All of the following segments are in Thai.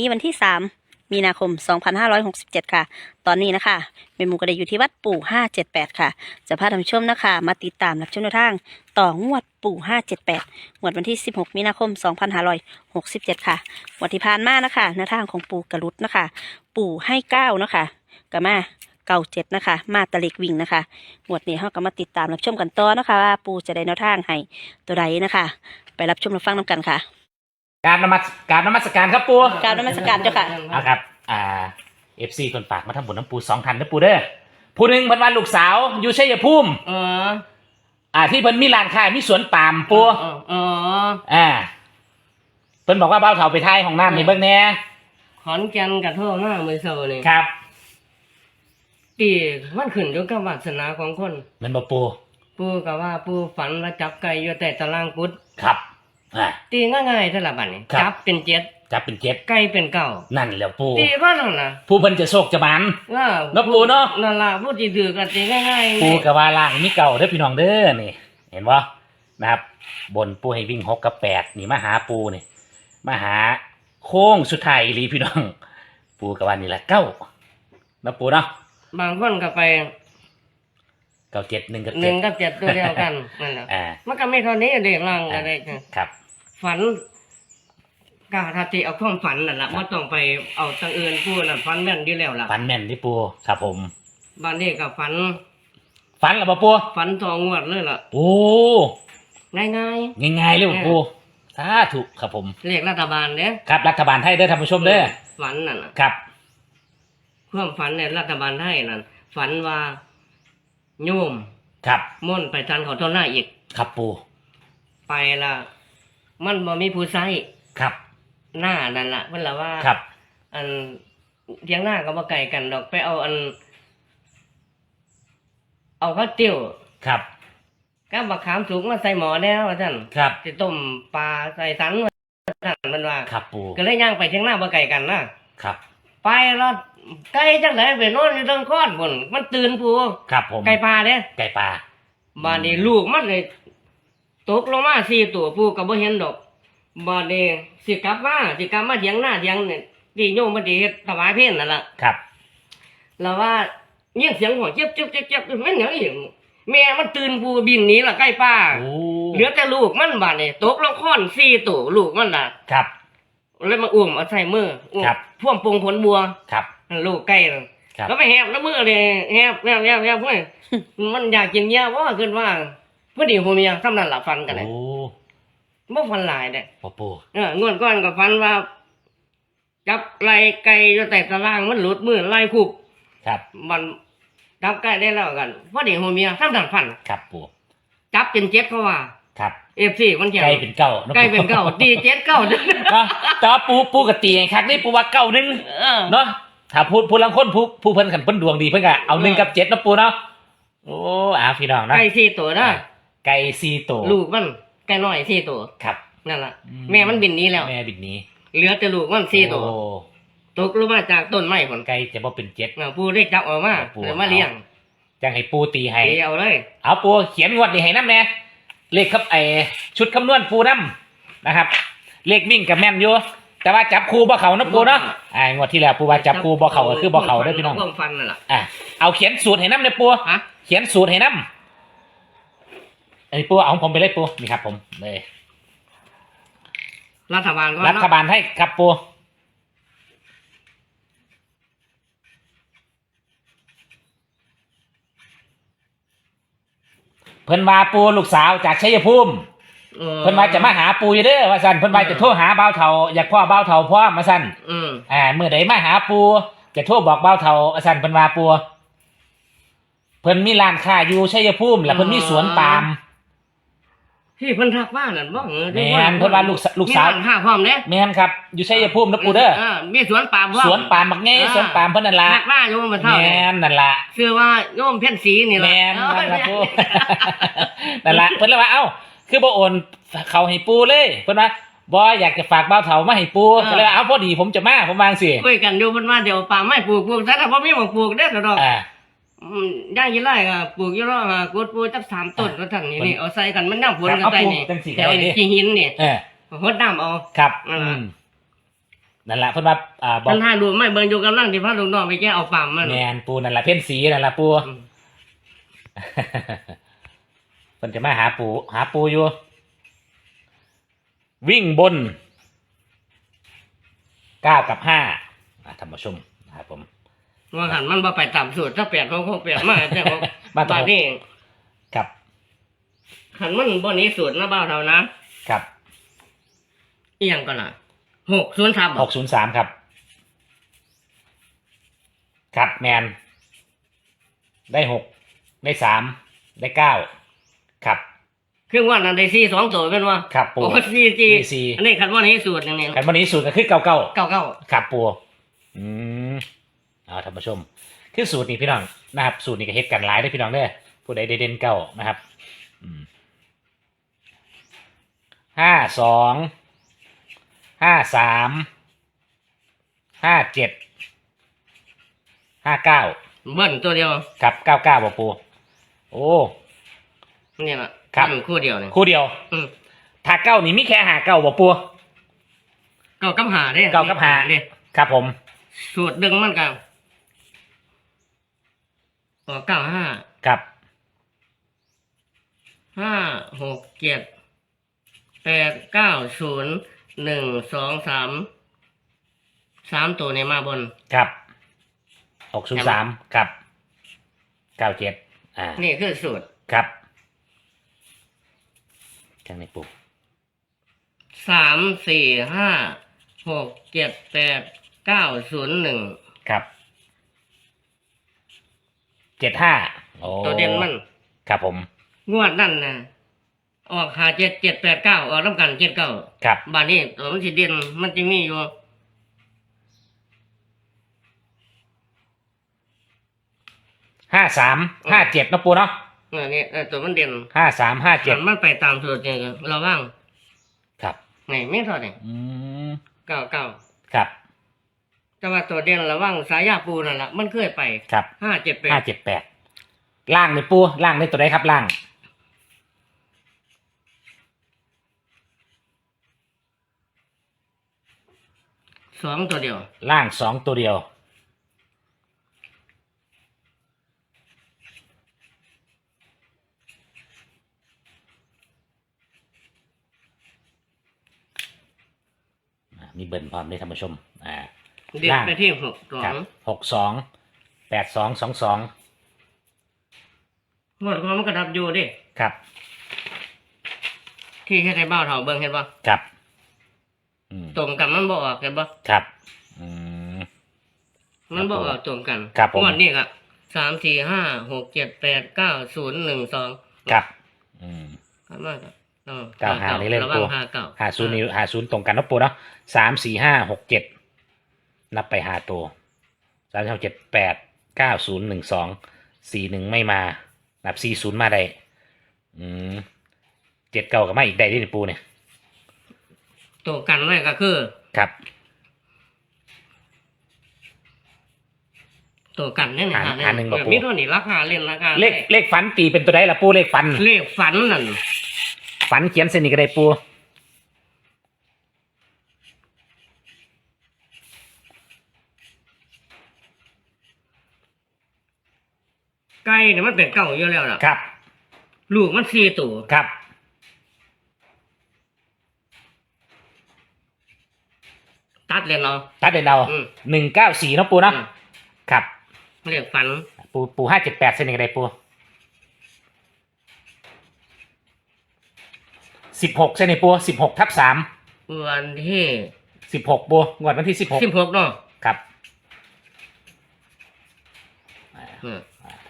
นี้วันที่ 3 มีนาคม 2567 ค่ะ ตอนนี้นะคะเมหมูก็ได้อยู่ที่วัดปู่ 578 ค่ะ จะพาท่านชมนะคะ มาติดตามรับชมแนวทาง ต่องวดปู่ 578งวดวันที่ 16 มีนาคม 2567 ค่ะงวดที่ผ่านมานะคะแนวทางของปู่กระลุดนะคะ ปู่ให้เก้านะคะกะมาเก้าเจ็ดนะคะ มาตะเล็กวิ่งนะคะงวดนี้เราก็มาติดตามรับชมกันต่อนะคะ ว่าปู่จะได้แนวทางให้ตัวใดนะคะ ไปรับชมรับฟังน้ำกันค่ะ กรารนมัสการนมัสการครับปูกราบนมัสการเจ้าค่ะ เอาครับ อ่าเอฟซีคนฝากมาทำบุญน้ำปูสองทันนะปูเด้อผู้หนึ่งเพิ่นว่าลูกสาวอยู่ชัยภูมิเอออ่า ที่เพิ่นมีร้านค้ามีสวนปาล์มปูเออเอออ่าเพิ่นบอกว่าเบ้าเถาไปท้ายของน้ำนี่เบิ่งแหน่ขอนแก่นกับโทษหน้ามือเซอนี่ครับตีมันขึ้นอยู่กับวาสนาของคนแมันบ่ปูปู่ก็ว่าปู่ฝันว่าจับไก่อยู่แต่ตารางกุดครับ อ่า ตีง่ายๆเท่าละบัดนี้ครับ จับเป็นเจ็ดจับเป็นเจ็ดไก่เป็นเก้านั่นแหล้วปูตีว่านั่นน่ะผู้เพิ่นจะโชคจะหมันว่าเนาะปู่เนาะนั่นล่ะผู้ที่ถือกันตีง่ายๆปูกับว่าล่างมีเก่าเด้อพี่น้องเด้อนี่ เห็นบ่นะครับ บนปูให้วิ่งหกกับแปดนี่มาหาปูนี่มาหาโค้งสุดท้ายอีหลีพี่น้อง ปูกับว่านี่แหละเก้านะปูเนาะบางคนก็ไปเก้าเจ็ดหนึ่งกับหเจ็นึ่ดงกับเจ็ดตัวเดียวกันนั่นแหละอ่ามันก็ไม่เท่านี้เด็กล่างอะไรครับ ฝันกาทัติเอาความฝันนั่นแหละไม่ต้องไปเอาตังเอินพูดน่ะฝันแม่นอยู่แล้วล่ะฟันแม่นที่ปูครับผมบ้านนี้ก็ฝันฟันแล้วบ่ปูฝันทองงวดเลยล่ะโอ้ง่ายง่ายๆเลยบ่ปูสาธุครับผมๆเรียกรัฐบาลเนี่ยครับรัฐบาลไทยเด้อท่านผู้ชมเด้อฝันนั่นน่ะครับความฝันในรัฐบาลไทยนั่นฝันว่าโยมครับม่นต์ไปทันเขาเท่าหน้าอีกครับปูไปละ มันบ่มีผู้ใช้ครับ หน้านั่นล่ะเพิ่นละว่า ครับ อันเทียงหน้าก็บ่ไกลกันดอกไปเอาอัน เอาข้าวเตี๋ยวครับกับบักขามสุกมาใส่หมอแล้วว่าซั่นครับ สิต้มปลาใส่สันว่าซั่นมันว่า ครับปูก็เลยย่างไปเทียงหน้าบ่ไกลกันนะครับ ไปแล้วไก่จังไดไปนอนอยู่ตรงคอนพุ่นมันตื่นผู้ครับผมไก่ปลาเด้ไก่ปลาบ้านนี้ลูกมันเลย ตกลงมาสี่ตัวผู้ก็บ่เห็นดอกบ้านนี้สิกลับมาสิกลับมาเถียงหน้าเถียงเนี่ยที่โยมมาดีเฮ็ดถวายเพลนั่นล่ะครับ แล้วว่าเงียบเสียงหัวเจ็บเจ็บเจ็บเจ็บแม่นหยังอีกแม่มันตื่นผู้บินหนีละใกล้ป้าโอ้เหลือแต่ลูกมันบ้านนี้ตกลงค้อนสี่ตัวลูกมันน่ะครับเลยมาอุ้มเอาใส่มืออุ้มครับพ่วงปงผลบัวครับนั่นลูกไก่นั่นครับแล้วไปแหบแล้วมือเลยแหบแหบแหบแหบเพื่อนมันอยากกินเยาว่าขึ้นว่า พอดีผมมีทำนั่นหลับฟันกันเลยโอ้บ่ฟันหลายเด้ปอปูเอองวดก้อนกับฟันว่า จับไล่ไก่อยู่แต่ตารางมันหลุดมือไล่คุบครับ มันจับไก่ได้แล้วกันพอดีผมมีทำนั่นฟัน ครับปูจับเป็นเจ็ดเพราะว่า ครับเอฟซีมันเกี่ยวไก่เป็นเก้าะไก่เป็นเก้าตีเจ็ดเก้าเด้อเนาะแต่ว่าปูปูกับตีไงครับนี่ปูว่าเก้าหนึ่งเออเนาะถ้าพูดพูดลังคนผู้ผู้เพิ่นขันเพิ่นดวงดีเพิ่นก็เอาหนึ่งเออกับเจ็ดเนาะปูเนาะโอ้อาพี่น้องนะไก่สี่ตัวนะ ไก่สี่ตัวลูกมันไก่น้อยสี่ตัวครับนั่นแหละอืแม่มันบินหนี้แล้ว แม่บิดหนี้เหลือแต่ลูกมันสี่ตัวโอ้ตกลงมาจากต้นไม้ผลไก่จะบ่เป็นเจ็ดอ่าผู้ได้จับออกมาปู่เดี๋ยวมาเลี้ยงจังให้ปูตีให้เดียวเลยเอาปูเขียนงวดนี่ให้น้ำแน่เลขครับไอชุดคำนวณปูน้ำนะครับ เลขวิ่งกับแม่นอยู่แต่ว่าจับคูบ่เขานะปูเนาะอ่างวดที่แล้วปูว่าจับคูบ่เขาก็คือบ่เขาได้อพี่น้อง ความฟันนั่นแหละอะเอาเขียนสูตรให้น้ำเลยปูฮะ เขียนสูตรให้น้ำ ไอ้ยปูเอาของผมไปเลยปูนี่ครับผมเลยรัฐบาลก็รัฐบาลให้ครับปูเพิ่นมาปูลูกสาวจากชัยภูมิออเพิ่นว่าจะมาหาปูอยู่เด้อว่าซั่นเพิ่นว่าจะโทรหาบ่าวเฒ่าอยากพ่อบ่าวเฒ่าพ่อมาซั่นอืมอ่าเมื่อใดมาหาปูจะโทรบอกบ่าวเฒ่าว่าซั่นเพิ่นว่าปูเพิ่นมีร้านค้าอยู่ชัยภูมิแล้วเพิ่นมีสวนปาล์ม ที่เพิ่นทักว่านั่นบ่เออแม่นเพิ่นว่าลูกสลูกสาวมีร้นค้าพร้อมเด้แม่นครับอยู่ชัยภูมินะปูเด้อมีสวนปาล์มพร้อมสวนปาล์มบักไงอ่าสวนปาล์มเพิ่นนั่นล่ะทักว่าโยมมาเท่าแม่นนั่นล่ะชื่อว่าโยมเพ่นสีนี่แหละแม่นเออนั่นล่ะปูนั่นล่ะเพิ่นเลยว่าเอ้าคือบ่โอนเขาให้ปูเลยเพิ่นว่าบ่อยากจะฝากบ่าวเฒ่ามาให้ปูก็เลยว่าเอ้าพอดีผมจะมาผมวาจังสิคุยกันอยู่เพิ่นว่าเดี๋ยวป่าไม้ปลูกปลูกแต่ถ้าบ่มีหม่องปลูกเด้อดอก อ่าอืมย่างยี่ไรก็ปลูกยี่ไรก็กดปลูกจักสามต้นก็ทั้งนี้นี่เอาใส่กันมันน้ำฝนครับกันใส่เอาปลูกนี่จังสิแถวได้ดินี้ขี้หินนี่เออหดน้ำเอา ครับอือืมมนั่นแหละเพิ่นว่าอ่าบอกมันถ่ายรูปไม่เบิ่งอยู่กำลังที่พาลูกน้องไปแก้เอาปั๊มมันแมนปูนั่นแหละเพ่นสีนั่นแหละปู อืมเพิ่นจะมาหาปูหาปูอยู่ วิ่งบนเก้ากับห้าอะท่านผู้ชมนะครับผม ว่าหันมันบ่ไปตามสูตรถ้าแปดเขาคงแปดมาแต่ของมาต่อบาดนี้กับหันมันบ่หนี้สูตรนะบ้าวเท่านะกับอีหยังก็ล่ะหกศูนย์สามหกศูนย์สามครับ ครับแมนได้หกได้สามได้เก้าครับครึ่งวันนั้นได้สี่สองตัวเป็นว่าครับปูโอ้สี่จีมีสี่อันนี้คันว่านี้สูตรอย่างนี้กันวันนี้สูตรก็คือเก้าเก้าเก้าเก้าครับปูอืม เอาท่านผู้ชมคือสูตรนี้พี่น้องนะครับ สูตรนี้ก็เฮ็ดกันหลายได้อพี่น้องเด้อผู้ใดได้เด่นเก้านะครับอืมห้าสองห้าสามห้าเจ็ดห้าเก้าเบิ้ลตัวเดียวครับเก้าเก้าบ่ปูโอ้นี่แหละครับมันคู่เดียวเนี่ยคู่เดียว อืมถ้าเก้านี่มีแค่หาเก้าบ่ปูเก้ากับหาเด้เก้ากับหาเด้ครับผมสูตรดึงมันกัน ออกเก้าห้าครับห้าหกเจ็ดแปดเก้าศูนย์หนึ่งสองสามสามตัวเนี่ยมาบนครับหกศูนย์สามครับเก้าเจ็ดอ่านี่คือสูตรครับจังในปูสามสี่ห้าหกเจ็ดแปดเก้าศูนย์หนึ่งครับ เจ็ดห้าโอ้ตัวเด่นมันครับผม งวดนั่นนะออกหาเจ็ดเจ็ดแปดเก้าออกน้ำกันเจ็ดเก้าครับบานนี้ตัวมันสิเด่นมันจะมีอยู่ห้าสามห้าเจ็ดนะปูเนาะเออนี่เออตัวมันเด่นห้าสามห้าเจ็ดมันไปตามสูตรเนี่ยเราว่าง ครับไงไม่เท่าไหร่อืมเก้าเก้าครับ แต่ว่าตัวเด่นระว่างสายยาปูนั่นแหละมันเคยไปครับห้าเจ็ดแปดห้าเจ็ดแปดล่างในปูล่างในตัวใดครับล่าง สองตัวเดียว ล่างสองตัวเดียวอ่ามีเบิร์นพร้อมด้วยท่านผู้ชม อ่า เด็ดล่างไปที่หกสอครังบหกสองแปดสองสองสองงวดความมันกระดับอยู่ดิครับที่ให้ได้เบ้าเท่าเบิ่งเห็นปะครับอืมตรงกันมันบอกเห็นปะครับอืม มันบอกตรงกันครับผม งวดนี้ครับสามสี่ห้าหกเจ็ดแปดเก้าศูนย์หนึ่งสองครับอืม ครับมากครับออเก้าหานี่เล่นระวัตังวห้าเก้าหาศูนย์นี่หาศูนย์ตรงกันเนาะปูเนาะสามสี่ห้าหกเจ็ด นับไปหาตัวสามเจ็ดแปดเก้าศูนย์หนึ่งสองสี่หนึ่งไม่มา นับสี่ศูนย์มาได้อืมเจ็ดเก้ากับมาอีกได้ที่ปูเนี่ยตัวกันไว้ก็คือ ครับ ตัวกันเนี่ยนะหาหาหนึ่งบ่แบบปู มีเท่านี้ราคาเล่นราคาเลขเลขฝันตีเป็นตัวใดละปูเลขฝัน เลขฝันนั่นฝันเขียนเส้นนี้ก็ได้ปู ก่เนี่ยมันเป็นเก่าอยู่แล้วล่ะครับ ลูกมันสี่ตัวครับ ตัดเลยเนาะตัดเด่นเอาอืม หนึ่งเก้าสี่เนาะปูเนาะครับเลขฝันปูปูห้าเจ็ดแปดเส้นนี้ก็ได้ปูสิบหกเส้นนี้ปูสิบหกทับสามวันที่สิบหกปูงวดวันที่สิบหกสิบหกเนาะครับ อืมอ่า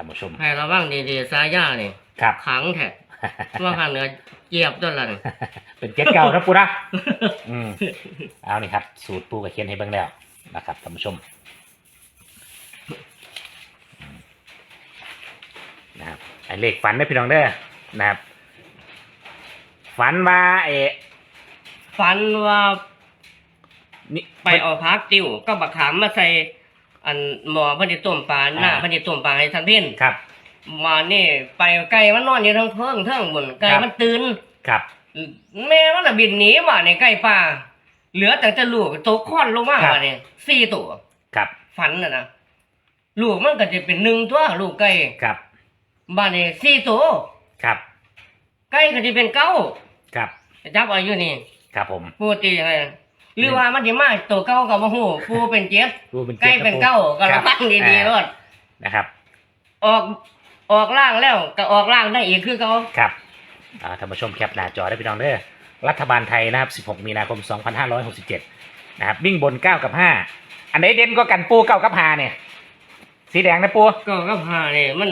ท่านผู้ชม ให้ระวังดีๆสายยาเนี่ยครับ ขังแท้ว่าข้างเหนือเหยียบตัวละนี่เป็นเจ็ดเก่านะปูนะ อืมเอานี่ครับ สูตรปูกับเขียนให้เบิ่งแล้วนะครับท่านผู้ชมอืมนะครับไอ้เลขฝันได้อพี่น้องเด้อนะครับ ฝันว่าเอฝันว่านี่ไปเอาพักติวก็บักขามมาใส่ อันหมอพันธิต้มปลาหน้าพันธิต้มปลาให้ทันเพ่นครับ มานี่ไปไก่มันนอนอยู่ทั้งเพิ่งทั้งบนไก่ครับ มันตื่น ครับ แม่มันน่ะบินหนีมาในไก่ป่าเหลือแต่จะลูกตกค้อนลงมาครับเนี่ยสี่ตัวครับฝันน่ะนะลูกมันก็จะเป็นหนึ่งตัวลูกไก่ครับบ้านนี่สี่ตัวครับไก่ก็จะเป็นเก้าครับจับอายุนี่ครับผม พูดตียังไง หรือว่ามันจะมาตัวเก้ากับมะฮูปูเป็นเจ็ดดูเป็นไก่เป็นเก้าก็คระรับวังดีๆรอ่าถนะครับ ออกออกล่างแล้วก็ออกล่างได้อีกคือเขาครับอ่าท่านผู้ชมแคปหน้าจอได้พี่น้องเด้อรัฐบาลไทยนะครับ 16 มีนาคม 2567 นะครับวิ่งบน 9 กับ 5 อันไหนเด่นก็กันปู9กับ5เนี่ย สีแดงนะปูก็กับหาเนี่ยมัน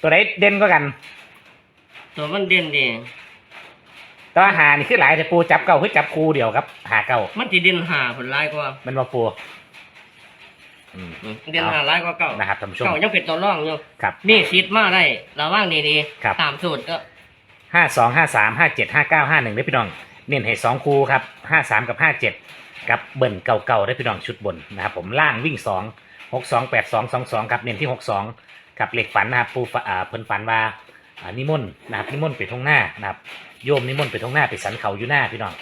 ตัวไหนเด่นก็กัน ตัวมันเด่นดี ตัวหานี่คือหลายแต่ปูจับเก่าคือจับคูเดียวครับ หาเก่ามันจะเด่นหาผลร้ายกว่ามันมาปูอืมอืมเด่นหาร้ายกว่าเก้านะครับท่านผู้ชม เก้ายังเป็นตัวร่องอยู่ครับ นี่ซิดมาได้ระว่างดีครับตามสูตรก็ห้าสองห้าสามห้าเจ็ดห้าเก้าห้าหนึ่งได้พี่น้อง เน้นให้สองคูครับห้าสามกับห้าเจ็ดกับเบิ่นเก่าๆได้พี่น้องชุดบนนะครับผมล่างวิ่งสองหกสองแปดสองสองสองครับเน้นที่หกสองกับเหล็กฝันนะครับปูฝอ่าเพิ่นฝันว่า อ่านิมนต์นะครับนิมนต์ไปทงหน้านะครับโยมนิมนต์ไปทงหน้าไปสันเขาอยู่หน้าพี่น้อง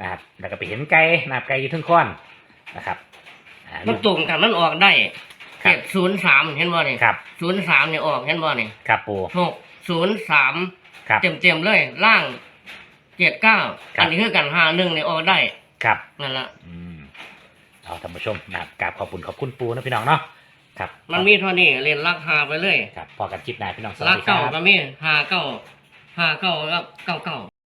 นะครับแล้วก็ไปเห็นไก่นะครับไก่อยู่เทึงค้อนนะครับอ่ามันตรงกันมันออกได้ครัเจ็บดศูนย์สามเห็นบ่เนี่ยครับศูนย์สามเนี่ยออกเห็นบ่เนี่ยครับปูหกศูนย์สามครับเต็มเต็มๆเลยล่างเจ็ดเก้าครับอันนี้คือกันหาหนึ่งเนี่ยออกได้ครับนั่นละอืมเอาท่านผู้ชมนะครับกราบขอบคุณขอบคุณปูนะพี่น้องเนาะ ครับมันมีเท่านี้เรียนลักหาไปเลยครับพอกันคลิปหน้าพี่น้องสวัสลักดีคเก้ารับก็มีหาเก้าหาเก้ากับเก้าเก้า